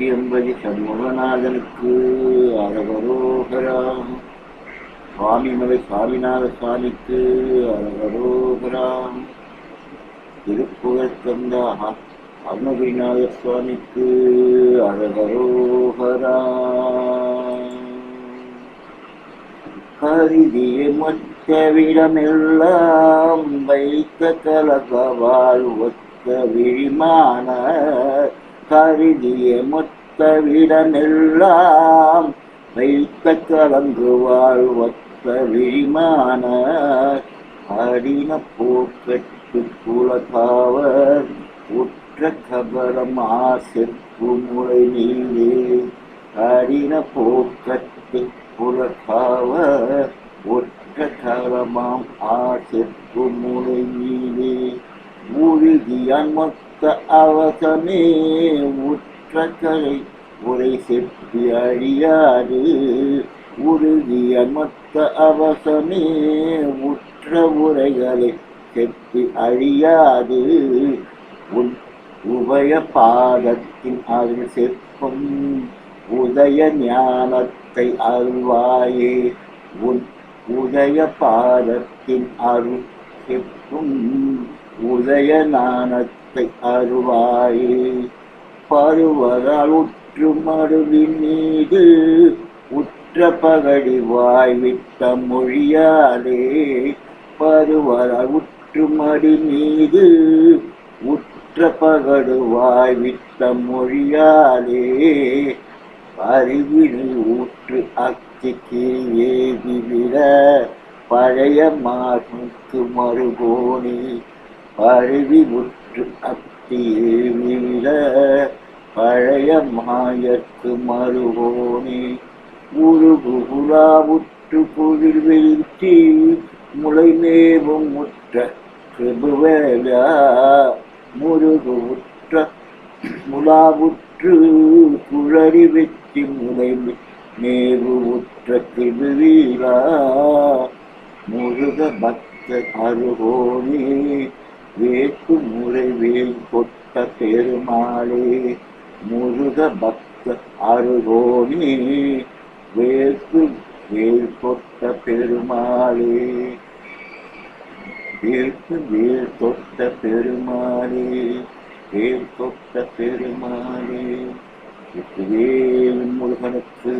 அச்சியம்பதி சண்முகநாதனுக்கு அழகரோகரா சுவாமிமலை சாமிநாத சுவாமிக்கு அழகரோகரா திருப்புகழ் தந்த அருணகிரிநாத சுவாமிக்கு அழகரோகரா கருதிய மற்றவிடமெல்லாம் வைத்த கலகவால் ஒத்த விழிமான கருதிய முத்த விடமெல்லாம் வைத்த கலங்குவாள் ஒத்த விழிமான அடின போக்கட்டு குலகாவர் உற்ற கபலம் ஆசிற்கு முறை நீரே அடின போக்கட்டு புலகாவ ஒற்ற கலமாம் ஆசிற்கு முறை நீரே உறுதியான் மொத்த அவசமே உற்ற கரை உரை செப்பி அழியாது. உறுதிய மொத்த அவசமே உற்ற உரைகளை செப்பி அழியாது. உன் உபய பாதத்தின் அருள் செப்பும் உதய ஞானத்தை அருள்வாயே. உன் உதய பாதத்தின் அருள் செப்பும் உதய ஞானத்தை அருள்வாயே பருவரால் உற்று மடுவின் மீது உற்ற பகடி வாய்விட்ட மொழியாலே பருவரால் உற்று மடி மீது உற்ற பகடு வாய்விட்ட மொழியாலே அறிவினி ஊற்று அக்கிக்கு ஏவிவிட பழைய மாசுக்கு மறுகோணி அருவி உற்று அத்தி ஏவிவிட பழைய மாயற்கு மறுகோணி உருகு உலாவுற்று குளிர் வீழ்த்தி முளை மேவும் முற்ற கிருபுவேலா. முருகு உற்ற முலாவுற்று குழறி வெற்றி முளை மேவு உற்ற கிருபுவீரா முருக பக்த அருகோனே. வேப்பு முறைவேல் கொட்ட பெருமாளே முருக பக்த அருகோணி வேப்பு வேல் கொட்ட பெருமாளே. வேப்பு வேல் தொட்ட பெருமாளே வேல் தொட்ட பெருமாளே. வேல் முருகனுக்கு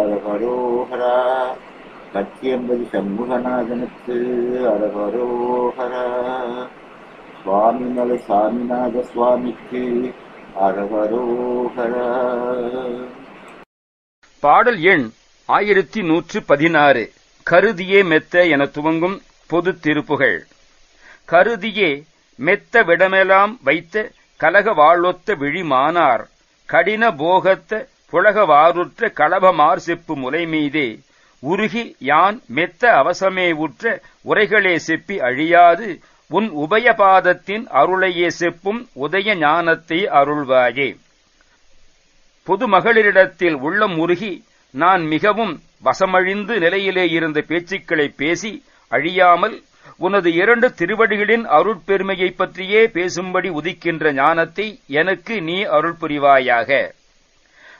அரகரோகரா கத்தியம்பதி சண்முகநாதனுக்கு அரகரோகரா சுவாமிமலை சாமிநாத சுவாமிக்கு அரகரோகரா பாடல் எண் ஆயிரத்தி நூற்று பதினாறு. கருதியே மெத்த என துவங்கும் பொது திருப்புகழ் கருதியே மெத்த விடமெலாம் வைத்த கலக வாழ்வொத்த விழிமானார். கடின போகத்த புலகவாறுற்ற களபமார் செப்பு முலை மீதே உருகி யான் மெத்த அவசமே உற்ற உரைகளே செப்பி அழியாது உன் உபயபாதத்தின் அருளையே செப்பும் உதய ஞானத்தை அருள்வாயே. பொதுமகளிரிடத்தில் உள்ளம் உருகி நான் மிகவும் வசமழிந்து நிலையிலே இருந்த பேச்சுக்களை பேசி அழியாமல் உனது இரண்டு திருவடிகளின் அருட்பெருமையை பற்றியே பேசும்படி உதிக்கின்ற ஞானத்தை எனக்கு நீ அருள் புரிவாயாக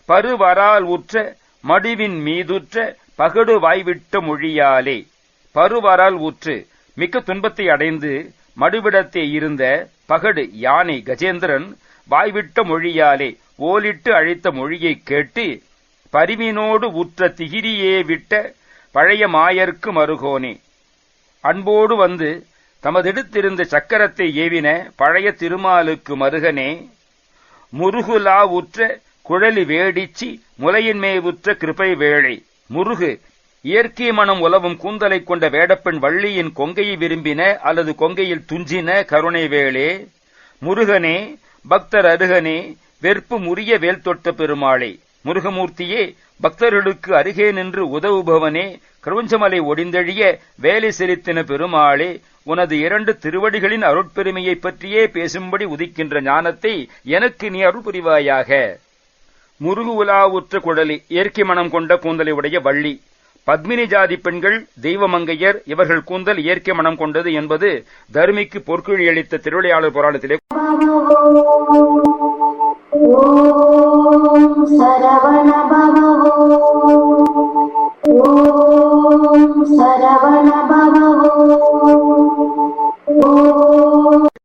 பருவரால் உற்ற மடுவின் மீதுற்ற பகடு வாய்விட்ட மொழியாலே. பருவரால் உற்று மிக்க துன்பத்தை அடைந்து மடுவிடத்தே இருந்த பகடு யானை கஜேந்திரன் வாய்விட்ட மொழியாலே ஓலிட்டு அழைத்த மொழியைக் கேட்டு பரிவினோடு உற்ற திகிரியே விட்ட பழைய மாயர்க்கு மருகோனே அன்போடு வந்து தமதெடுத்திருந்த சக்கரத்தை ஏவின பழைய திருமாலுக்கு மருகனே முருகுலா உற்ற குழலி வேடிச்சி முலையின்மே உற்ற கிருபை வேளை முருகு இயற்கை மனம் உலவும் கூந்தலை கொண்ட வேடப்பெண் வள்ளியின் கொங்கையை விரும்பின அல்லது கொங்கையில் துஞ்சின கருணை வேளே முருகனே பக்தர் அருகனே வெற்பு முறிய வேல் தொட்ட பெருமாளே முருகமூர்த்தியே பக்தர்களுக்கு அருகே நின்று உதவுபவனே கிருவஞ்சமலை ஒடிந்தழிய வேலை செலுத்தின பெருமாளே உனது இரண்டு திருவடிகளின் அருட்பெருமையைப் பற்றியே பேசும்படி உதிக்கின்ற ஞானத்தை எனக்கு நீ அருள் புரிவாயாக. முருகு உலாவுற்ற குடலி இயற்கை மனம் கொண்ட கூந்தலை உடைய வள்ளி பத்மினி ஜாதி பெண்கள் தெய்வமங்கையர் இவர்கள் கூந்தல் இயற்கை மனம் கொண்டது என்பது தருமிக்கு பொற்குழி அளித்த திருவிளையாளர் புராணத்திலே ॐ